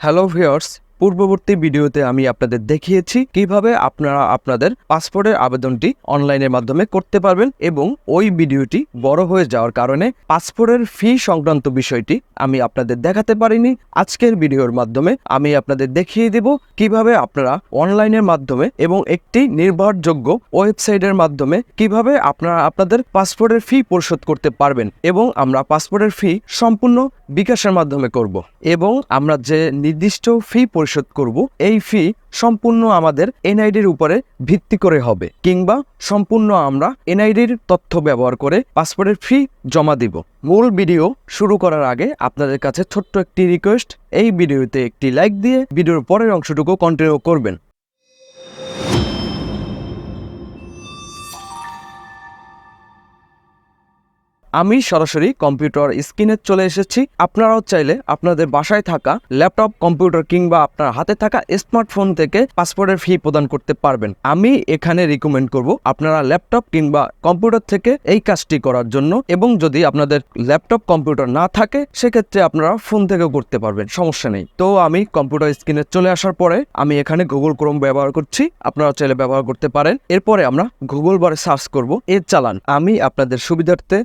Hello viewers পূর্ববর্তী ভিডিওতে আমি আপনাদের দেখিয়েছি কীভাবে আপনারা আপনাদের পাসপোর্টের আবেদনটি অনলাইনের মাধ্যমে করতে পারবেন এবং ওই ভিডিওটি বড় হয়ে যাওয়ার কারণে পাসপোর্টের ফি সংক্রান্ত বিষয়টি আমি আপনাদের দেখাতে পারিনি। আজকের ভিডিওর মাধ্যমে আমি আপনাদের দেখিয়ে দেব কীভাবে আপনারা অনলাইনের মাধ্যমে এবং একটি নির্ভরযোগ্য ওয়েবসাইটের মাধ্যমে কীভাবে আপনারা আপনাদের পাসপোর্টের ফি পরিশোধ করতে পারবেন এবং আমরা পাসপোর্টের ফি সম্পূর্ণ বিকাশের মাধ্যমে করব। এবং আমরা যে নির্দিষ্ট ফি পরিশোধ করব, এই ফি সম্পূর্ণ আমাদের এনআইডির উপরে ভিত্তি করে হবে, কিংবা সম্পূর্ণ আমরা এনআইডির তথ্য ব্যবহার করে পাসপোর্টের ফি জমা দিব। মূল ভিডিও শুরু করার আগে আপনাদের কাছে ছোট্ট একটি রিকোয়েস্ট এই ভিডিওতে একটি লাইক দিয়ে ভিডিওর পরের অংশটুকু কন্টিনিউ করবেন। আমি সরাসরি কম্পিউটার স্ক্রিনে চলে এসেছি। আপনারাও চাইলে আপনাদের বাসায় থাকা ল্যাপটপ, কম্পিউটার কিংবা আপনার হাতে থাকা স্মার্টফোন থেকে পাসপোর্টের ফি প্রদান করতে পারবেন। আমি এখানে রিকমেন্ড করব আপনারা ল্যাপটপ কিংবা কম্পিউটার থেকে এই কাজটি করার জন্য এবং যদি আপনাদের ল্যাপটপ, কম্পিউটার না থাকে, সেক্ষেত্রে আপনারা ফোন থেকেও করতে পারবেন। সমস্যা নেই। তো আমি কম্পিউটার স্ক্রিনে চলে আসার পরে আমি এখানে গুগল ক্রোম ব্যবহার করছি। আপনারা চাইলে ব্যবহার করতে পারেন। এরপরে আমরা গুগল বারে সার্চ করব। এর চালান। আমি আপনাদের সুবিধার্থে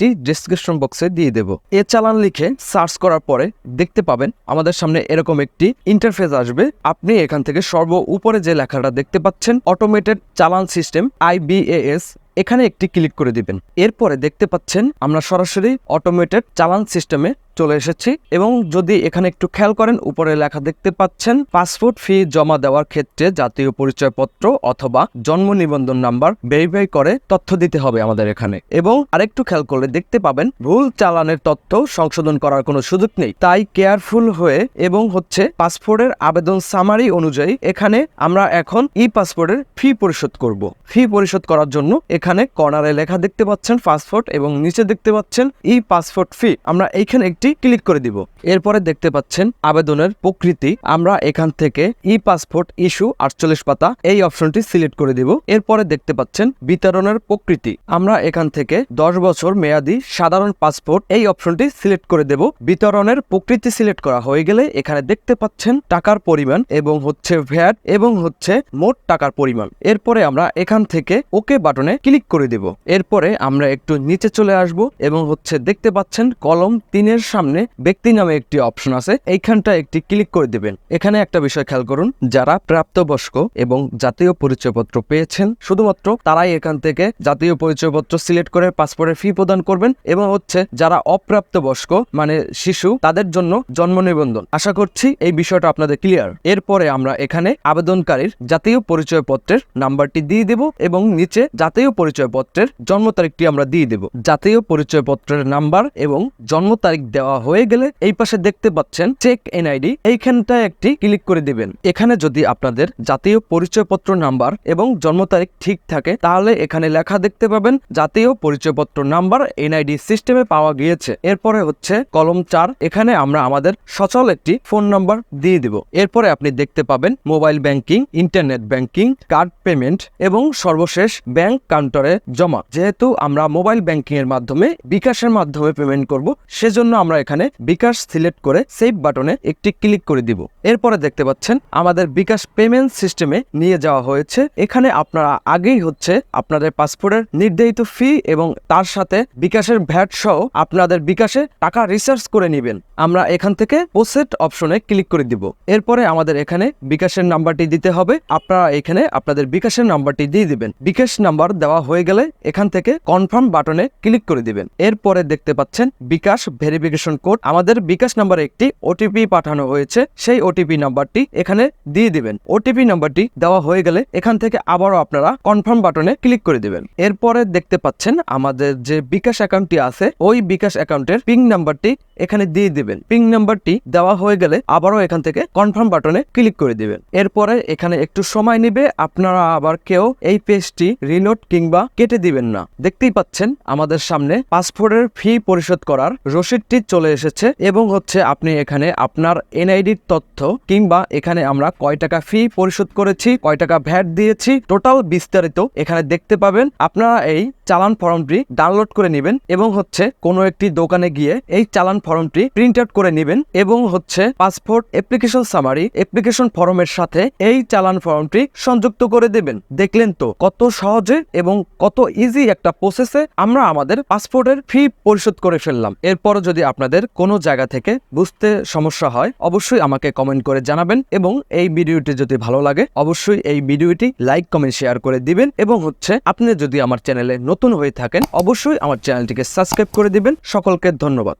লিঙ্কটি ডিসক্রিপশন বক্সে দিয়ে দেব। এ চালান লিখে সার্চ করার পরে দেখতে পাবেন আমাদের সামনে এরকম একটি ইন্টারফেস আসবে। আপনি এখান থেকে সর্ব উপরে যে লেখাটা দেখতে পাচ্ছেন অটোমেটেড চালান সিস্টেম আইবিএএস এখানে একটি ক্লিক করে দিবেন। এরপরে দেখতে পাচ্ছেন আমরা সরাসরি অটোমেটেড চালান সিস্টেমে চলে এসেছি এবং যদি এখানে একটু খেয়াল করেন, উপরে লেখা দেখতে পাচ্ছেন পাসপোর্ট ফি জমা দেওয়ার ক্ষেত্রে জাতীয় পরিচয়পত্র অথবা জন্ম নিবন্ধন নাম্বার ভেরিফাই করে তথ্য দিতে হবে আমাদের এখানে। এবং আরেকটু খেয়াল করলে দেখতে পাবেন, ভুল চালানের তথ্য সংশোধন করার কোনো সুযোগ নেই। তাই কেয়ারফুল হয়ে এবং হচ্ছে পাসপোর্টের আবেদন সামারি অনুযায়ী এখানে আমরা এখন ই পাসপোর্টের ফি পরিশোধ করব। ফি পরিশোধ করার জন্য এখানে কর্নারে লেখা দেখতে পাচ্ছেন পাসপোর্ট এবং নিচে দেখতে পাচ্ছেন ই পাসপোর্ট ফি। আমরা এইখানে একটি ক্লিক করে দিব। এরপরে দেখতে পাচ্ছেন আবেদনের প্রকৃতি। আমরা এখান থেকে ই পাসপোর্ট ইস্যু আটচল্লিশ পাতা এই অপশনটি সিলেক্ট করে দিব। এরপরে দেখতে পাচ্ছেন বিতরণের প্রকৃতি। আমরা এখান থেকে দশ বছর মেয়াদি সাধারণ পাসপোর্ট এই অপশনটি সিলেক্ট করে দেব। বিতরণের প্রকৃতি সিলেক্ট করা হয়ে গেলে এখানে দেখতে পাচ্ছেন টাকার পরিমাণ এবং হচ্ছে ভ্যাট এবং হচ্ছে মোট টাকার পরিমাণ। এরপরে আমরা এখান থেকে ওকে বাটনে ক্লিক করে দেব। এরপরে আমরা একটু নিচে চলে আসব এবং হচ্ছে দেখতে পাচ্ছেন কলম তিনের সামনে ব্যক্তি নামে একটি অপশন আছে। এইখানটা একটি ক্লিক করে দেবেন। এখানে একটা বিষয় খেয়াল করুন, যারা প্রাপ্তবয়স্ক এবং জাতীয় পরিচয়পত্র পেয়েছেন, শুধুমাত্র তারাই এখান থেকে জাতীয় পরিচয়পত্র সিলেক্ট করে পাসপোর্টের ফি প্রদান করবেন এবং হচ্ছে যারা অপ্রাপ্তবয়স্ক মানে শিশু, তাদের জন্য জন্ম নিবন্ধন। আশা করছি এই বিষয়টা আপনাদের ক্লিয়ার। এরপরে আমরা এখানে আবেদনকারীর জাতীয় পরিচয়পত্রের নাম্বারটি দিয়ে দেব এবং নিচে জাতীয় পরিচয়পত্রের জন্ম তারিখটি আমরা দিয়ে দেব। জাতীয় পরিচয়পত্রের নাম্বার এবং জন্ম তারিখ দেওয়া হয়ে গেলে এই পাশে দেখতে পাচ্ছেন চেক এনআইডি। এইখানটায় একটি ক্লিক করে দিবেন। এখানে যদি আপনাদের জাতীয় পরিচয়পত্র নাম্বার এবং জন্ম তারিখ ঠিক থাকে, তাহলে এখানে লেখা দেখতে পাবেন, জাতীয় পরিচয়পত্র নাম্বার এনআইডি সিস্টেমে পাওয়া গিয়েছে। এরপরে হচ্ছে কলম চার। এখানে আমরা আমাদের সচল একটি ফোন নাম্বার দিয়ে দিব। এরপরে আপনি দেখতে পাবেন, mobile banking, internet banking, card payment এবং সর্বশেষ ব্যাংক কাউন্টারে জমা। যেহেতু আমরা মোবাইল ব্যাংকিং এর মাধ্যমে বিকাশের মাধ্যমে পেমেন্ট করব, সেজন্য আমরা এখানে বিকাশ সিলেক্ট করে সেভ বাটনে একটি ক্লিক করে দিব। এরপরে দেখতে পাচ্ছেন, আমাদের বিকাশ পেমেন্ট সিস্টেমে নিয়ে যাওয়া হয়েছে। এখানে আপনারা আগেই হচ্ছে আপনাদের পাসপোর্টের নির্ধারিত ফি এবং তার সাথে বিকাশের ভ্যাট সহ আপনাদের বিকাশে টাকা রিসার্চ করে নেবেন। আমরা এখান থেকে পোসেট অপশনে ক্লিক করে দিব। এরপরে আমাদের এখানে বিকাশের নাম্বারটি দিতে হবে। আপনারা এখানে আপনাদের বিকাশের নাম্বারটি দিয়ে দিবেন। বিকাশ নাম্বার দেওয়া হয়ে গেলে এখান থেকে কনফার্ম বাটনে ক্লিক করে দিবেন। এরপরে দেখতে পাচ্ছেন বিকাশ ভেরিফিকেশন কোড আমাদের বিকাশ নাম্বারে একটি ওটিপি পাঠানো হয়েছে। সেই ওটিপি নাম্বারটি এখানে দিয়ে দিবেন। ওটিপি নাম্বারটি দেওয়া হয়ে গেলে এখান থেকে আবারও আপনারা কনফার্ম বাটনে ক্লিক করে দিবেন। এরপরে দেখতে পাচ্ছেন আমাদের যে বিকাশ অ্যাকাউন্টটি আছে, ওই বিকাশ অ্যাকাউন্টের পিং নাম্বারটি এখানে দিয়ে দিবেন। পিং নাম্বারটি দেওয়া হয়ে গেলে আবারও এখান থেকে কনফার্ম বাটনে ক্লিক করে দিবেন। এরপরে এখানে একটু সময় নিবে। আপনারা আবার কেউ এই পেজটি রিলোড কিংবা কেটে দিবেন না। দেখতেই পাচ্ছেন, আমাদের সামনে পাসপোর্টের ফি পরিশোধ করার রসিদটি চলে এসেছে এবং হচ্ছে আপনি এখানে আপনার এনআইডির তথ্য কিংবা এখানে আমরা কয় টাকা ফি পরিশোধ করেছি, কয় টাকা ভ্যাট দিয়েছি, টোটাল বিস্তারিত এখানে দেখতে পাবেন। আপনারা এই চালান ফর্মটি ডাউনলোড করে নেবেন এবং হচ্ছে কোনো একটি দোকানে গিয়ে এই চালান ফর্মটি প্রিন্ট আউট করে নেবেন এবং হচ্ছে পাসপোর্ট অ্যাপ্লিকেশন সামারি অ্যাপ্লিকেশন ফর্মের সাথে এই চালান ফর্মটি সংযুক্ত করে দেবেন। দেখলেন তো কত সহজে এবং কত ইজি একটা প্রসেসে আমরা আমাদের পাসপোর্টের ফি পরিশোধ করে ফেললাম। এরপরও যদি আপনাদের কোনো জায়গা থেকে বুঝতে সমস্যা হয়, অবশ্যই আমাকে কমেন্ট করে জানাবেন এবং এই ভিডিওটি যদি ভালো লাগে, অবশ্যই এই ভিডিওটি লাইক কমেন্ট শেয়ার করে দিবেন এবং হচ্ছে আপনি যদি আমার চ্যানেলে নতুন হয়ে থাকেন অবশ্যই আমার চ্যানেলটিকে সাবস্ক্রাইব করে দিবেন। সকলকে ধন্যবাদ।